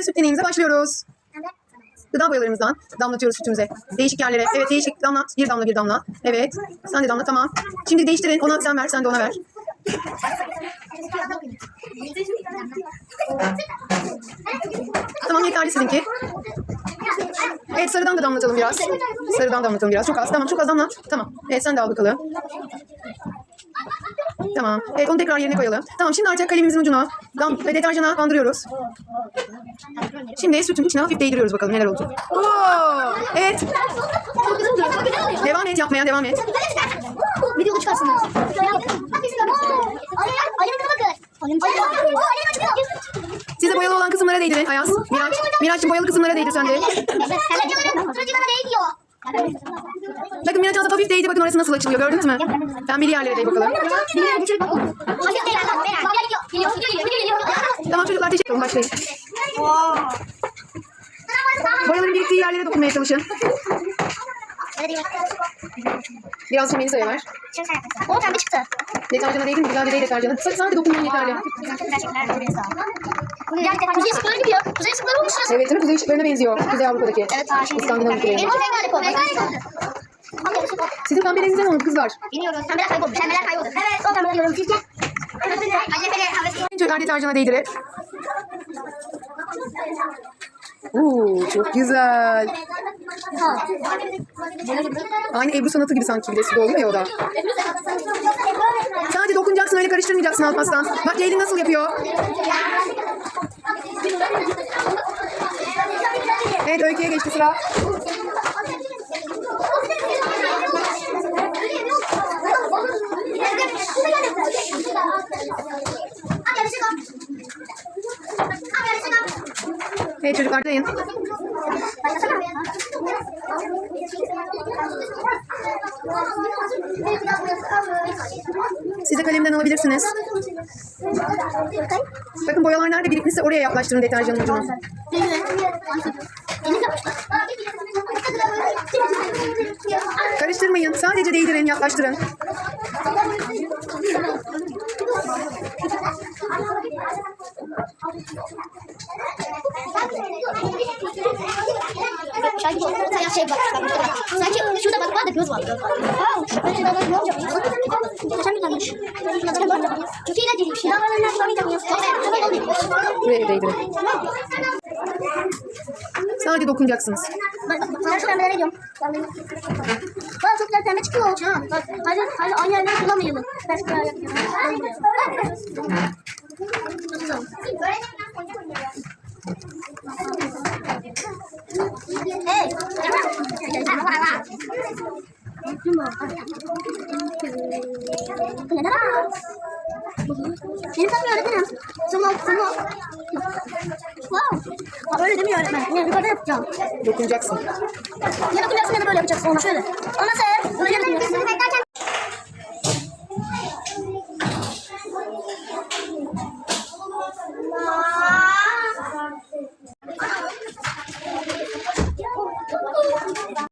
Şimdi süt deneyimize başlıyoruz. Gıda boyalarımızdan damlatıyoruz sütümüze. Değişik yerlere. Evet değişik damlat. Bir damla bir damla. Evet. Sen de damla tamam. Şimdi değiştirin. Ona sen ver. Sen de ona ver. Tamam yeterli sizinki. Evet sarıdan da damlatalım biraz. Sarıdan damlatalım biraz. Çok az. Tamam çok az damlat. Tamam. Evet sen de al bakalım. Tamam. Evet onu tekrar yerine koyalım. Tamam şimdi artık kalemimizin ucunu dam ve deterjana bandırıyoruz. Şimdi sütün içine hafif değdiriyoruz bakalım neler olacak. Oo! Evet. Devam et yapmaya devam et. Videoda çıkarsınız. Size boyalı olan kısımlara değdirin Ayaz. Miraç. Miraç'cığım boyalı kısımlara değdir sen de. Sunucu bana değiyor. Bakın Miraç Azat hafif değdi. Bakın orası nasıl açılıyor gördünüz mü? Pembeli yerlere değ bakalım. Tamam çocuklar teşekkür ederim. Başlayın. Boyaların biriktiği yerlere dokunmaya çalışın. Biraz Melisa'ya ver. O pembe çıktı. Deterjana değdin mi? Güzel bir değ deterjanı. Sadece dokunman yeterli. Kuzey ışıkları gibi ya. Kuzey ışıkları olmuş. Evet değil mi? Kuzey ışıklarına benziyor. Kuzey Avrupa'daki. Evet şimdi. İskandinav ülkelerinde. Benim oldu. Rengarenk oldu. Sizin pembelerinizden oldu kızlar. Bilmiyoruz. Pembeler kayboldu. Pembeler kayboldu. Evet. O pembeler diyorum. Sizce? Acele havası. Çocuklar deterjana değdirin. Oo, çok güzel. Aynı Ebru sanatı gibi sanki suda oluyor ya o da. Sadece dokunacaksın öyle karıştırmayacaksın Alparslan. Bak Ceylin nasıl yapıyor. Evet Öykü'ye geçti sıra. Evet çocuklar deyin. Siz de kalemden alabilirsiniz. Bakın boyalar nerede birikmişse oraya yaklaştırın deterjanın ucunu. Karıştırmayın. Sadece değdirin, yaklaştırın. Şey bak, sanki şurada bak var da göz var. Ben şurada bak ne olacak? Kaçan bir tanış. Çok eğlenceliymiş ya. Buraya değdirin. Sadece dokunacaksınız. Bak bak ben şu pembeleri diyorum. Bak çok güzel pembe çıkıyor. Ha, bak hadi hadi aynı yerden kullanmayalım. Ben şu kadar yapıyorum. Hey. Benim takmıyor öğretmenim. Tamam, tamam. Wow. Aa, öyle demiyor öğretmen. Yani yukarıda yapacağım. Dokunacaksın. Ya dokunacaksın ya da böyle yapacaksın. Şöyle. O nasıl? Böyle yapıyorsun.